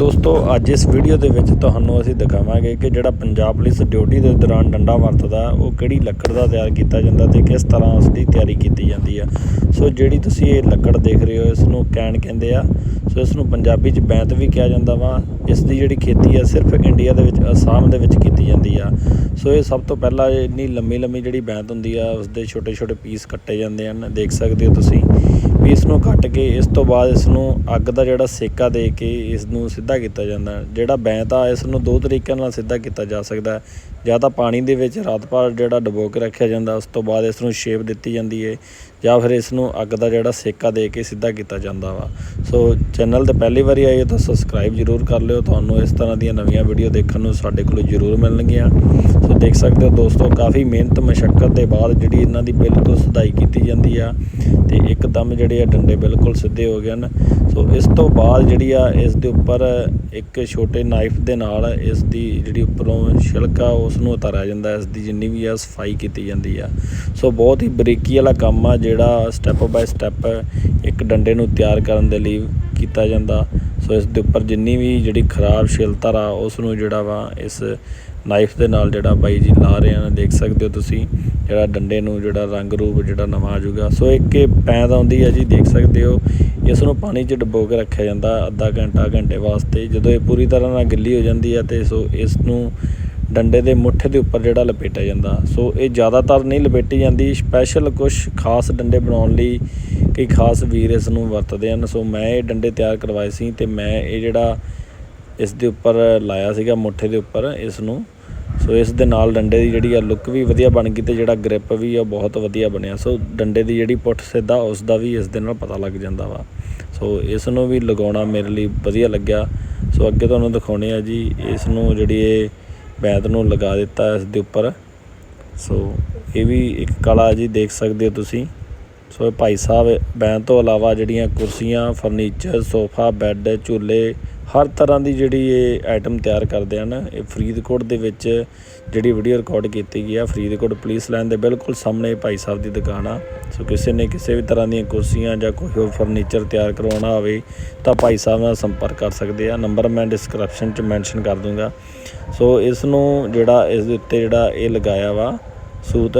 ਦੋਸਤੋ, ਅੱਜ ਇਸ ਵੀਡੀਓ ਦੇ ਵਿੱਚ ਤੁਹਾਨੂੰ ਅਸੀਂ ਦਿਖਾਵਾਂਗੇ ਕਿ ਜਿਹੜਾ ਪੰਜਾਬ ਪੁਲਿਸ ਡਿਊਟੀ ਦੇ ਦੌਰਾਨ ਡੰਡਾ ਵਰਤਦਾ, ਉਹ ਕਿਹੜੀ ਲੱਕੜ ਦਾ ਤਿਆਰ ਕੀਤਾ ਜਾਂਦਾ ਤੇ ਕਿਸ ਤਰ੍ਹਾਂ ਉਸ ਦੀ ਤਿਆਰੀ ਕੀਤੀ ਜਾਂਦੀ ਆ। ਸੋ ਜਿਹੜੀ ਤੁਸੀਂ ਇਹ ਲੱਕੜ ਦੇਖ ਰਹੇ ਹੋ ਇਸ ਨੂੰ ਕੈਨ ਕਹਿੰਦੇ ਆ। ਸੋ ਇਸ ਨੂੰ ਪੰਜਾਬੀ 'ਚ ਬੈਂਤ ਵੀ ਕਿਹਾ ਜਾਂਦਾ ਵਾ। ਇਸ ਦੀ ਜਿਹੜੀ ਖੇਤੀ ਆ, ਸਿਰਫ ਇੰਡੀਆ ਦੇ ਵਿੱਚ, ਅਸਾਮ ਦੇ ਵਿੱਚ ਕੀਤੀ ਜਾਂਦੀ ਆ। ਸੋ ਇਹ ਸਭ ਤੋਂ ਪਹਿਲਾਂ ਇੰਨੀ ਲੰਮੀ ਲੰਮੀ ਜਿਹੜੀ ਬੈਂਤ ਹੁੰਦੀ ਆ ਉਸ ਦੇ ਛੋਟੇ ਛੋਟੇ ਪੀਸ ਕੱਟੇ ਜਾਂਦੇ ਹਨ। ਦੇਖ ਸਕਦੇ ਹੋ ਤੁਸੀਂ, ਵੀ ਇਸ ਨੂੰ ਕੱਟ ਕੇ ਇਸ ਤੋਂ ਬਾਅਦ ਇਸ ਨੂੰ ਅੱਗ ਦਾ ਜਿਹੜਾ ਸੇਕਾ ਦੇ ਕੇ ਇਸ ਨੂੰ ਸਿੱਧਾ ਕੀਤਾ ਜਾਂਦਾ। ਜਿਹੜਾ ਬੈਂਤ ਆ ਇਸ ਨੂੰ ਦੋ ਤਰੀਕਿਆਂ ਨਾਲ ਸਿੱਧਾ ਕੀਤਾ ਜਾ ਸਕਦਾ। ਜਾਂ ਤਾਂ ਪਾਣੀ ਦੇ ਵਿੱਚ ਰਾਤ ਭਰ ਜਿਹੜਾ ਡੁਬੋ ਕੇ ਰੱਖਿਆ ਜਾਂਦਾ, ਉਸ ਤੋਂ ਬਾਅਦ ਇਸ ਨੂੰ ਸ਼ੇਪ ਦਿੱਤੀ ਜਾਂਦੀ ਹੈ ਜਾਂ ਫਿਰ ਇਸ ਨੂੰ ਅੱਗ ਦਾ ਜਿਹੜਾ ਸੇਕਾ ਦੇ ਕੇ ਸਿੱਧਾ ਕੀਤਾ ਜਾਂਦਾ ਵਾ। ਸੋ ਚੈਨਲ ਤੇ ਪਹਿਲੀ ਵਾਰੀ ਆਏ ਤਾਂ ਸਬਸਕ੍ਰਾਈਬ ਜ਼ਰੂਰ ਕਰ ਲਿਓ। ਤੁਹਾਨੂੰ ਇਸ ਤਰ੍ਹਾਂ ਦੀਆਂ ਨਵੀਆਂ ਵੀਡੀਓ ਦੇਖਣ ਨੂੰ ਸਾਡੇ ਕੋਲ ਜ਼ਰੂਰ ਮਿਲਣਗੀਆਂ। ਸੋ ਦੇਖ ਸਕਦੇ ਹੋ ਦੋਸਤੋ, ਕਾਫੀ ਮਿਹਨਤ ਮਸ਼ੱਕਤ ਦੇ ਬਾਅਦ ਜਿਹੜੀ ਇਹਨਾਂ ਦੀ ਬਿਲਕੁਲ ਸਦਾਈ ਕੀਤੀ ਜਾਂਦੀ ਆ ਤੇ ਇੱਕਦਮ ਜਿਹੜੇ ਆ ਡੰਡੇ ਬਿਲਕੁਲ ਸਿੱਧੇ ਹੋ ਗਏ ਹਨ। ਸੋ ਇਸ ਤੋਂ ਬਾਅਦ ਜਿਹੜੀ ਆ ਇਸ ਦੇ ਉੱਪਰ ਇੱਕ ਛੋਟੇ ਨਾਈਫ ਦੇ ਨਾਲ ਇਸ ਦੀ ਜਿਹੜੀ ਉੱਪਰੋਂ ਛਿਲਕਾ ਉਸ ਨੂੰ ਉਤਾਰਿਆ ਜਾਂਦਾ। ਇਸ ਦੀ ਜਿੰਨੀ ਵੀ ਆ ਸਫ਼ਾਈ ਕੀਤੀ ਜਾਂਦੀ ਆ। ਸੋ ਬਹੁਤ ਹੀ ਬਰੀਕੀ ਵਾਲਾ ਕੰਮ ਆ ਜਿਹੜਾ ਸਟੈਪ ਬਾਏ ਸਟੈਪ ਇੱਕ ਡੰਡੇ ਨੂੰ ਤਿਆਰ ਕਰਨ ਦੇ ਲਈ ਕੀਤਾ ਜਾਂਦਾ। ਸੋ ਇਸ ਦੇ ਉੱਪਰ ਜਿੰਨੀ ਵੀ ਜਿਹੜੀ ਖਰਾਬ ਛਿਲਤਰ ਆ ਉਸ ਨੂੰ ਜਿਹੜਾ ਵਾ, ਇਸ ਨਾਈਫ ਦੇ ਨਾਲ ਜਿਹੜਾ ਬਾਈ ਜੀ ਲਾ ਰਹੇ ਹਨ, ਦੇਖ ਸਕਦੇ ਹੋ ਤੁਸੀਂ, ਜਿਹੜਾ ਡੰਡੇ ਨੂੰ ਜਿਹੜਾ ਰੰਗ ਰੂਪ, ਜਿਹੜਾ ਨਵਾਂ ਆਜੂਗਾ ਸੋ ਇੱਕ ਇਹ ਪੈਂਦ ਆਉਂਦੀ ਹੈ ਜੀ, ਦੇਖ ਸਕਦੇ ਹੋ ਇਸ ਨੂੰ ਪਾਣੀ 'ਚ ਡੁਬੋ ਕੇ ਰੱਖਿਆ ਜਾਂਦਾ, ਅੱਧਾ ਘੰਟਾ, ਘੰਟੇ ਵਾਸਤੇ, ਜਦੋਂ ਇਹ ਪੂਰੀ ਤਰ੍ਹਾਂ ਨਾਲ ਗਿੱਲੀ ਹੋ ਜਾਂਦੀ ਹੈ ਤੇ ਸੋ ਇਸ ਨੂੰ ਡੰਡੇ ਦੇ ਮੁੱਠ ਦੇ ਉੱਪਰ ਜਿਹੜਾ ਲਪੇਟਿਆ ਜਾਂਦਾ। ਸੋ ਇਹ ਜ਼ਿਆਦਾਤਰ ਨਹੀਂ ਲਪੇਟੀ ਜਾਂਦੀ। ਸਪੈਸ਼ਲ ਕੁਝ ਖਾਸ ਡੰਡੇ ਬਣਾਉਣ ਲਈ ਕਈ ਖਾਸ ਵੀਰ ਇਸ ਨੂੰ ਵਰਤਦੇ ਹਨ। ਸੋ ਮੈਂ ਇਹ ਡੰਡੇ ਤਿਆਰ ਕਰਵਾਏ ਸੀ ਤੇ ਮੈਂ ਇਹ ਜਿਹੜਾ ਇਸ ਦੇ ਉੱਪਰ ਲਾਇਆ ਸੀਗਾ, ਮੁੱਠੇ ਦੇ ਉੱਪਰ ਇਸ ਨੂੰ। ਸੋ ਇਸ ਦੇ ਨਾਲ ਡੰਡੇ ਦੀ ਜਿਹੜੀ ਆ ਲੁੱਕ ਵੀ ਵਧੀਆ ਬਣ ਗਈ ਤੇ ਜਿਹੜਾ ਗ੍ਰਿਪ ਵੀ ਆ ਬਹੁਤ ਵਧੀਆ ਬਣਿਆ। ਸੋ ਡੰਡੇ ਦੀ ਜਿਹੜੀ ਪੁੱਠ ਸਿੱਧਾ ਉਸ ਦਾ ਵੀ ਇਸ ਦੇ ਨਾਲ ਪਤਾ ਲੱਗ ਜਾਂਦਾ ਵਾ। ਸੋ ਇਸ ਨੂੰ ਵੀ ਲਗਾਉਣਾ ਮੇਰੇ ਲਈ ਵਧੀਆ ਲੱਗਿਆ। ਸੋ ਅੱਗੇ ਤੁਹਾਨੂੰ ਦਿਖਾਉਣੇ ਆ ਜੀ, ਇਸ ਨੂੰ ਜਿਹੜੀ ਇਹ ਬੈਂਤ ਨੂੰ ਲਗਾ ਦਿੱਤਾ ਇਸ ਦੇ ਉੱਪਰ। ਸੋ ਇਹ ਵੀ ਇੱਕ ਕਲਾ ਜੀ ਦੇਖ ਸਕਦੇ ਹੋ ਤੁਸੀਂ। ਸੋ ਇਹ ਭਾਈ ਸਾਹਿਬ ਬੈਂਤ ਤੋਂ ਇਲਾਵਾ ਜਿਹੜੀਆਂ ਕੁਰਸੀਆਂ, ਫਰਨੀਚਰ, ਸੋਫਾ, ਬੈੱਡ, ਝੂਲੇ ਹਰ ਤਰ੍ਹਾਂ ਦੀ ਜਿਹੜੀ ਇਹ ਆਈਟਮ ਤਿਆਰ ਕਰਦੇ ਹਨ। ਇਹ ਫਰੀਦਕੋਟ ਦੇ ਵਿੱਚ ਜਿਹੜੀ ਵੀਡੀਓ ਰਿਕਾਰਡ ਕੀਤੀ ਗਈ ਆ, ਫਰੀਦਕੋਟ ਪੁਲਿਸ ਲਾਈਨ ਦੇ ਬਿਲਕੁਲ ਸਾਹਮਣੇ ਭਾਈ ਸਾਹਿਬ ਦੀ ਦੁਕਾਨ ਆ। ਸੋ ਕਿਸੇ ਨੇ ਕਿਸੇ ਵੀ ਤਰ੍ਹਾਂ ਦੀਆਂ ਕੁਰਸੀਆਂ ਜਾਂ ਕੋਈ ਹੋਰ ਫਰਨੀਚਰ ਤਿਆਰ ਕਰਵਾਉਣਾ ਹੋਵੇ, ਤਾਂ ਭਾਈ ਸਾਹਿਬ ਨਾਲ ਸੰਪਰਕ ਕਰ ਸਕਦੇ ਆ। ਨੰਬਰ ਮੈਂ ਡਿਸਕ੍ਰਿਪਸ਼ਨ 'ਚ ਮੈਂਸ਼ਨ ਕਰ ਦੂੰਗਾ। ਸੋ ਇਸ ਨੂੰ ਜਿਹੜਾ, ਇਸ ਦੇ ਉੱਤੇ ਜਿਹੜਾ ਇਹ ਲਗਾਇਆ ਵਾ ਸੂਤ,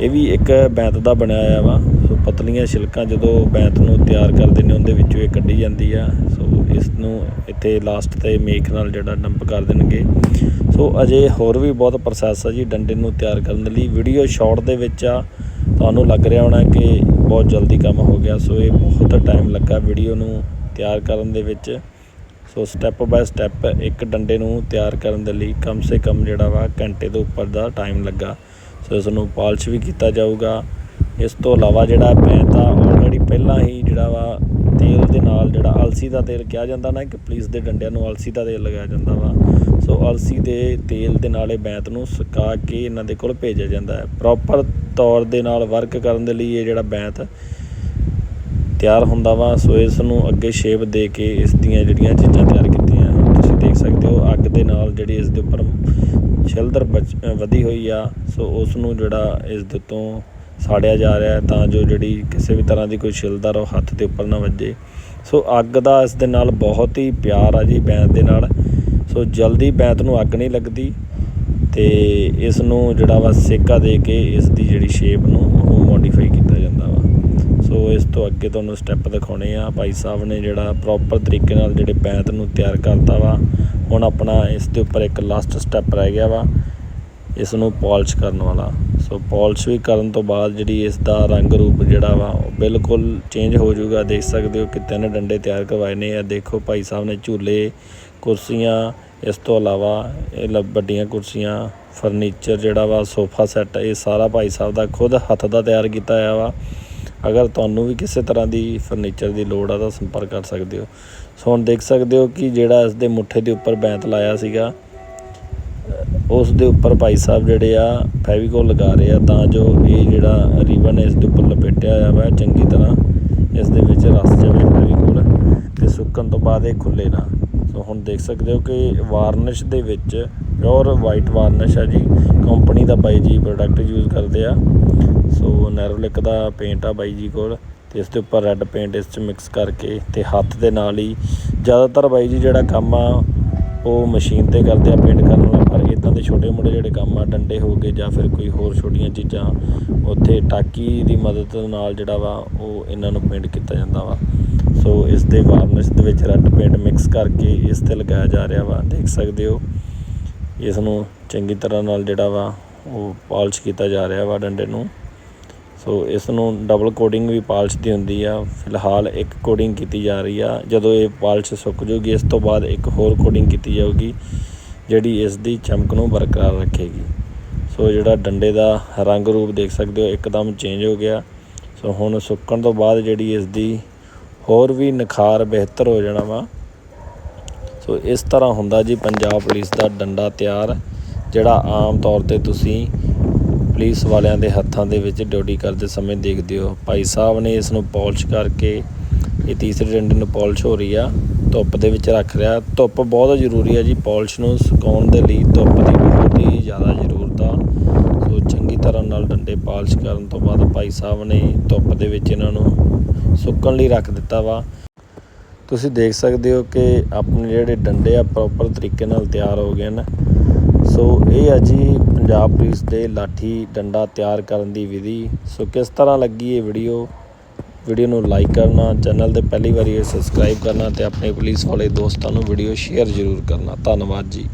ਇਹ ਵੀ ਇੱਕ ਬੈਂਤ ਦਾ ਬਣਿਆ ਹੋਇਆ ਵਾ। ਪਤਲੀਆਂ ਛਿਲਕਾਂ ਜਦੋਂ ਬੈਂਤ ਨੂੰ ਤਿਆਰ ਕਰਦੇ ਨੇ ਉਹਦੇ ਵਿੱਚੋਂ ਇਹ ਕੱਢੀ ਜਾਂਦੀ ਆ। ਸੋ ਇਸ ਨੂੰ ਇੱਥੇ ਲਾਸਟ ਤੇ ਮੇਖ ਨਾਲ ਜਿਹੜਾ ਡੰਪ ਕਰ ਦੇਣਗੇ। ਸੋ ਅਜੇ ਹੋਰ ਵੀ ਬਹੁਤ ਪ੍ਰੋਸੈਸ ਆ ਜੀ ਡੰਡੇ ਨੂੰ ਤਿਆਰ ਕਰਨ ਦੇ ਲਈ। ਵੀਡੀਓ ਸ਼ਾਰਟ ਦੇ ਵਿੱਚ ਆ, ਤੁਹਾਨੂੰ ਲੱਗ ਰਿਹਾ ਹੋਣਾ ਕਿ ਬਹੁਤ ਜਲਦੀ ਕੰਮ ਹੋ ਗਿਆ। ਸੋ ਇਹ ਬਹੁਤ ਟਾਈਮ ਲੱਗਾ ਵੀਡੀਓ ਨੂੰ ਤਿਆਰ ਕਰਨ ਦੇ ਵਿੱਚ। ਸੋ ਸਟੈਪ ਬਾਏ ਸਟੈਪ ਇੱਕ ਡੰਡੇ ਨੂੰ ਤਿਆਰ ਕਰਨ ਦੇ ਲਈ ਕਮ ਸੇ ਕਮ ਜਿਹੜਾ ਵਾ ਘੰਟੇ ਤੋਂ ਉੱਪਰ ਦਾ ਟਾਈਮ ਲੱਗਾ। ਸੋ ਇਸ ਨੂੰ ਪਾਲਿਸ਼ ਵੀ ਕੀਤਾ ਜਾਊਗਾ। ਇਸ ਤੋਂ ਇਲਾਵਾ ਜਿਹੜਾ ਬੈਂਤ ਆ ਆਲਰੇਡੀ ਪਹਿਲਾਂ ਹੀ ਜਿਹੜਾ ਵਾ ਤੇਲ ਦੇ ਨਾਲ ਜਿਹੜਾ ਅਲਸੀ ਦਾ ਤੇਲ ਕਿਹਾ ਜਾਂਦਾ ਨਾ ਕਿ ਪੁਲਿਸ ਦੇ ਡੰਡਿਆਂ ਨੂੰ ਅਲਸੀ ਦਾ ਤੇਲ ਲਗਾਇਆ ਜਾਂਦਾ ਵਾ। ਸੋ ਅਲਸੀ ਦੇ ਤੇਲ ਦੇ ਨਾਲ ਇਹ ਬੈਂਤ ਨੂੰ ਸੁਕਾ ਕੇ ਇਹਨਾਂ ਦੇ ਕੋਲ ਭੇਜਿਆ ਜਾਂਦਾ ਹੈ। ਪ੍ਰੋਪਰ ਤੌਰ ਦੇ ਨਾਲ ਵਰਕ ਕਰਨ ਦੇ ਲਈ ਇਹ ਜਿਹੜਾ ਬੈਂਤ ਤਿਆਰ ਹੁੰਦਾ ਵਾ, ਸੋ ਇਸ ਨੂੰ ਅੱਗੇ ਸ਼ੇਪ ਦੇ ਕੇ ਇਸ ਦੀਆਂ ਜਿਹੜੀਆਂ ਚੀਜ਼ਾਂ ਤਿਆਰ ਕੀਤੀਆਂ ਤੁਸੀਂ ਦੇਖ ਸਕਦੇ ਹੋ ਅੱਗ ਦੇ ਨਾਲ ਜਿਹੜੀ ਇਸ ਦੇ ਉੱਪਰ ਛਿਲਦਰ ਬਚ- ਵਧੀ ਹੋਈ ਆ। ਸੋ ਉਸ ਨੂੰ ਜਿਹੜਾ ਇਸ ਦੇ ਤੋਂ ਸਾੜਿਆ ਜਾ ਰਿਹਾ ਤਾਂ ਜੋ ਜਿਹੜੀ ਕਿਸੇ ਵੀ ਤਰ੍ਹਾਂ ਦੀ ਕੋਈ ਛਿਲਦਰ ਉਹ ਹੱਥ ਦੇ ਉੱਪਰ ਨਾ ਵੱਜੇ। ਸੋ ਅੱਗ ਦਾ ਇਸ ਦੇ ਨਾਲ ਬਹੁਤ ਹੀ ਪਿਆਰ ਆ ਜੀ ਬੈਂਤ ਦੇ ਨਾਲ। ਸੋ ਜਲਦੀ ਬੈਂਤ ਨੂੰ ਅੱਗ ਨਹੀਂ ਲੱਗਦੀ ਤੇ ਇਸ ਨੂੰ ਜਿਹੜਾ ਵਾ ਸੇਕਾ ਦੇ ਕੇ ਇਸ ਦੀ ਜਿਹੜੀ ਸ਼ੇਪ ਨੂੰ ਉਹ ਮੋਡੀਫਾਈ ਕੀਤਾ ਜਾਂਦਾ ਵਾ। ਸੋ ਇਸ ਤੋਂ ਅੱਗੇ ਤੁਹਾਨੂੰ ਸਟੈਪ ਦਿਖਾਉਣੇ ਆ। ਭਾਈ ਸਾਹਿਬ ਨੇ ਜਿਹੜਾ ਪ੍ਰੋਪਰ ਤਰੀਕੇ ਨਾਲ ਜਿਹੜੇ ਬੈਂਤ ਨੂੰ ਤਿਆਰ ਕਰਤਾ ਵਾ, ਹੁਣ ਆਪਣਾ ਇਸ ਦੇ ਉੱਪਰ ਇੱਕ ਲਾਸਟ ਸਟੈਪ ਰਹਿ ਗਿਆ ਵਾ, ਇਸ ਨੂੰ ਪਾਲਿਸ਼ ਕਰਨ ਵਾਲਾ। ਸੋ ਪਾਲਿਸ਼ ਵੀ ਕਰਨ ਤੋਂ ਬਾਅਦ ਜਿਹੜੀ ਇਸ ਦਾ ਰੰਗ ਰੂਪ ਜਿਹੜਾ ਵਾ, ਉਹ ਬਿਲਕੁਲ ਚੇਂਜ ਹੋ ਜਾਊਗਾ। ਦੇਖ ਸਕਦੇ ਹੋ ਕਿ ਤਿੰਨ ਡੰਡੇ ਤਿਆਰ ਕਰਵਾਏ ਨੇ। ਆ ਦੇਖੋ ਭਾਈ ਸਾਹਿਬ ਨੇ ਝੂਲੇ, ਕੁਰਸੀਆਂ, ਇਸ ਤੋਂ ਇਲਾਵਾ ਇਹ ਲ- ਵੱਡੀਆਂ ਕੁਰਸੀਆਂ ਫਰਨੀਚਰ ਜਿਹੜਾ ਵਾ ਸੋਫਾ ਸੈੱਟ ਇਹ ਸਾਰਾ ਭਾਈ ਸਾਹਿਬ ਦਾ ਖੁਦ ਹੱਥ ਦਾ ਤਿਆਰ ਕੀਤਾ ਹੋਇਆ ਵਾ। ਅਗਰ ਤੁਹਾਨੂੰ ਵੀ ਕਿਸੇ ਤਰ੍ਹਾਂ ਦੀ ਫਰਨੀਚਰ ਦੀ ਲੋੜ ਆ ਤਾਂ ਸੰਪਰਕ ਕਰ ਸਕਦੇ ਹੋ। ਸੋ ਹੁਣ ਦੇਖ ਸਕਦੇ ਹੋ ਕਿ ਜਿਹੜਾ ਇਸ ਦੇ ਮੁੱਠੇ ਦੇ ਉੱਪਰ ਬੈਂਤ ਲਾਇਆ ਸੀਗਾ। ਉਸ ਦੇ ਉੱਪਰ ਭਾਈ ਸਾਹਿਬ ਜਿਹੜੇ ਆ ਫੈਵੀਕੋਲ ਲਗਾ ਰਹੇ ਆ, ਤਾਂ ਜੋ ਇਹ ਜਿਹੜਾ ਰਿਬਨ ਇਸ ਦੇ ਉੱਪਰ ਲਪੇਟਿਆ ਹੋਇਆ ਵਾ ਚੰਗੀ ਤਰ੍ਹਾਂ, ਇਸ ਦੇ ਵਿੱਚ ਰਸ ਜਾਵੇ ਫੈਵੀਕੋਲ ਤੇ ਸੁੱਕਣ ਤੋਂ ਬਾਅਦ ਇਹ ਖੁੱਲੇ ਨਾ। ਸੋ ਹੁਣ ਦੇਖ ਸਕਦੇ ਹੋ ਕਿ ਵਾਰਨਿਸ਼ ਦੇ ਵਿੱਚ ਪਿਓਰ ਵਾਈਟ ਵਾਰਨਿਸ਼ ਆ ਜੀ। ਕੰਪਨੀ ਦਾ ਬਾਈ ਜੀ ਪ੍ਰੋਡਕਟ ਯੂਜ਼ ਕਰਦੇ ਆ। ਸੋ ਨੈਰੋਲਿਕ ਦਾ ਪੇਂਟ ਆ ਬਾਈ ਜੀ ਕੋਲ ਤੇ ਇਸ ਦੇ ਉੱਪਰ ਰੈੱਡ ਪੇਂਟ ਇਸ 'ਚ ਮਿਕਸ ਕਰਕੇ ਤੇ ਹੱਥ ਦੇ ਨਾਲ ਹੀ ਜ਼ਿਆਦਾਤਰ ਬਾਈ ਜੀ ਜਿਹੜਾ ਕੰਮ ਆ, ਉਹ ਮਸ਼ੀਨ ਤੇ ਕਰਦੇ ਆ ਪੇਂਟ ਕਰਨ ਪਰ ਇਦਾਂ ਦੇ ਛੋਟੇ ਮੋਟੇ ਜਿਹੜੇ ਕੰਮ ਆ, ਡੰਡੇ ਹੋ ਗਏ ਜਾਂ ਫਿਰ ਕੋਈ ਹੋਰ ਛੋਟੀਆਂ ਚੀਜ਼ਾਂ, ਉੱਥੇ ਟਾਕੀ ਦੀ ਮਦਦ ਨਾਲ ਜਿਹੜਾ ਵਾ ਉਹ ਇਹਨਾਂ ਨੂੰ ਪੇਂਟ ਕੀਤਾ ਜਾਂਦਾ ਵਾ। ਸੋ ਇਸ ਦੇ ਵਾਰਨਿਸ਼ ਦੇ ਵਿੱਚ ਰੈੱਡ ਪੇਂਟ ਮਿਕਸ ਕਰਕੇ ਇਸ ਤੇ ਲਗਾਇਆ ਜਾ ਰਿਹਾ ਵਾ। ਦੇਖ ਸਕਦੇ ਹੋ, ਇਸ ਨੂੰ ਚੰਗੀ ਤਰ੍ਹਾਂ ਨਾਲ ਜਿਹੜਾ ਵਾ ਉਹ ਪਾਲਿਸ਼ ਕੀਤਾ ਜਾ ਰਿਹਾ ਵਾ ਡੰਡੇ ਨੂੰ। ਸੋ ਇਸ ਨੂੰ ਡਬਲ ਕੋਡਿੰਗ ਵੀ ਪਾਲਿਸ਼ ਦੀ ਹੁੰਦੀ ਆ। ਫਿਲਹਾਲ ਇੱਕ ਕੋਡਿੰਗ ਕੀਤੀ ਜਾ ਰਹੀ ਆ। ਜਦੋਂ ਇਹ ਪਾਲਿਸ਼ ਸੁੱਕ ਜੂਗੀ, ਇਸ ਤੋਂ ਬਾਅਦ ਇੱਕ ਹੋਰ ਕੋਡਿੰਗ ਕੀਤੀ ਜਾਊਗੀ। ਜਿਹੜੀ ਇਸ ਦੀ ਚਮਕ ਨੂੰ ਬਰਕਰਾਰ ਰੱਖੇਗੀ। ਸੋ ਜਿਹੜਾ ਡੰਡੇ ਦਾ ਰੰਗ ਰੂਪ ਦੇਖ ਸਕਦੇ ਹੋ, ਇੱਕਦਮ ਚੇਂਜ ਹੋ ਗਿਆ। ਸੋ ਹੁਣ ਸੁੱਕਣ ਤੋਂ ਬਾਅਦ ਜਿਹੜੀ ਇਸ ਦੀ ਹੋਰ ਵੀ ਨਿਖਾਰ ਬਿਹਤਰ ਹੋ ਜਾਣਾ ਵਾ। ਸੋ ਇਸ ਤਰ੍ਹਾਂ ਹੁੰਦਾ ਜੀ ਪੰਜਾਬ ਪੁਲਿਸ ਦਾ ਡੰਡਾ ਤਿਆਰ, ਜਿਹੜਾ ਆਮ ਤੌਰ ਤੇ ਤੁਸੀਂ ਪੁਲਿਸ ਵਾਲਿਆਂ ਦੇ ਹੱਥਾਂ ਦੇ ਵਿੱਚ ਡਿਊਟੀ ਕਰਦੇ ਸਮੇਂ ਦੇਖਦੇ ਹੋ। ਭਾਈ ਸਾਹਿਬ ਨੇ ਇਸ ਨੂੰ ਪਾਲਿਸ਼ ਕਰਕੇ ਇਹ ਤੀਸਰੇ ਡੰਡੇ ਨੂੰ ਪਾਲਿਸ਼ ਹੋ ਰਹੀ ਆ, ਧੁੱਪ ਦੇ ਵਿੱਚ ਰੱਖ ਰਿਹਾ। ਧੁੱਪ ਬਹੁਤ ਜ਼ਰੂਰੀ ਆ ਜੀ ਪਾਲਿਸ਼ ਨੂੰ ਸੁਕਾਉਣ ਦੇ ਲਈ ਧੁੱਪ ਦੀ ਬਹੁਤ ਹੀ ਜ਼ਿਆਦਾ ਜ਼ਰੂਰਤ ਆ। ਸੋ ਚੰਗੀ ਤਰ੍ਹਾਂ ਨਾਲ ਡੰਡੇ ਪਾਲਿਸ਼ ਕਰਨ ਤੋਂ ਬਾਅਦ ਭਾਈ ਸਾਹਿਬ ਨੇ ਧੁੱਪ ਦੇ ਵਿੱਚ ਇਹਨਾਂ ਨੂੰ ਸੁੱਕਣ ਲਈ ਰੱਖ ਦਿੱਤਾ ਵਾ। ਤੁਸੀਂ ਦੇਖ ਸਕਦੇ ਹੋ ਕਿ ਆਪਣੇ ਜਿਹੜੇ ਡੰਡੇ ਆ ਪ੍ਰੋਪਰ ਤਰੀਕੇ ਨਾਲ ਤਿਆਰ ਹੋ ਗਏ ਨੇ ਸੋ ਇਹ ਆ ਜੀ ਪੰਜਾਬ ਪੁਲਿਸ ਦੇ ਲਾਠੀ ਡੰਡਾ ਤਿਆਰ ਕਰਨ ਦੀ ਵਿਧੀ। ਸੋ ਕਿਸ ਤਰ੍ਹਾਂ ਲੱਗੀ ਇਹ ਵੀਡੀਓ ਵੀਡੀਓ ਨੂੰ ਲਾਈਕ ਕਰਨਾ, ਚੈਨਲ ਤੇ ਪਹਿਲੀ ਵਾਰੀ ਸਬਸਕ੍ਰਾਈਬ ਕਰਨਾ ਤੇ ਆਪਣੇ ਪੁਲਿਸ ਵਾਲੇ ਦੋਸਤਾਂ ਨੂੰ ਵੀਡੀਓ ਸ਼ੇਅਰ ਜ਼ਰੂਰ ਕਰਨਾ। ਧੰਨਵਾਦ ਜੀ।